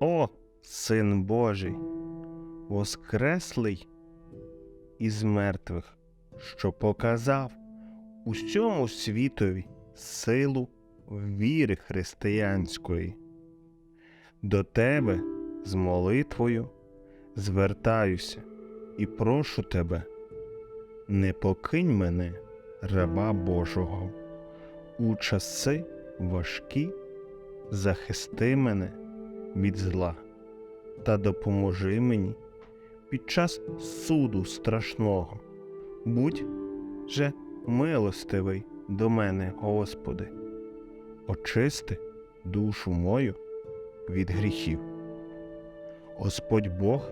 О, Син Божий, воскреслий із мертвих, що показав усьому світові силу віри християнської. До тебе з молитвою звертаюся і прошу тебе, не покинь мене, раба Божого, у часи важкі захисти мене від зла та допоможи мені під час суду страшного. Будь же милостивий до мене, Господи, очисти душу мою від гріхів. Господь Бог,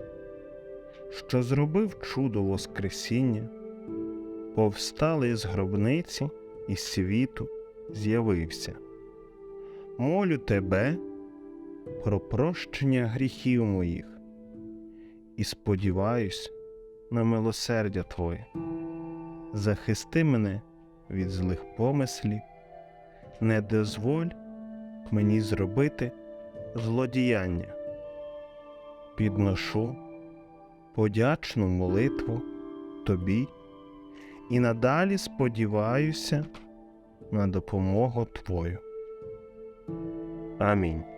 що зробив чудо Воскресіння, повстали з гробниці і світу з'явився. Молю тебе про прощення гріхів моїх і сподіваюсь на милосердя Твоє. Захисти мене від злих помислів, не дозволь мені зробити злодіяння. Підношу подячну молитву Тобі і надалі сподіваюся на допомогу Твою. Амінь.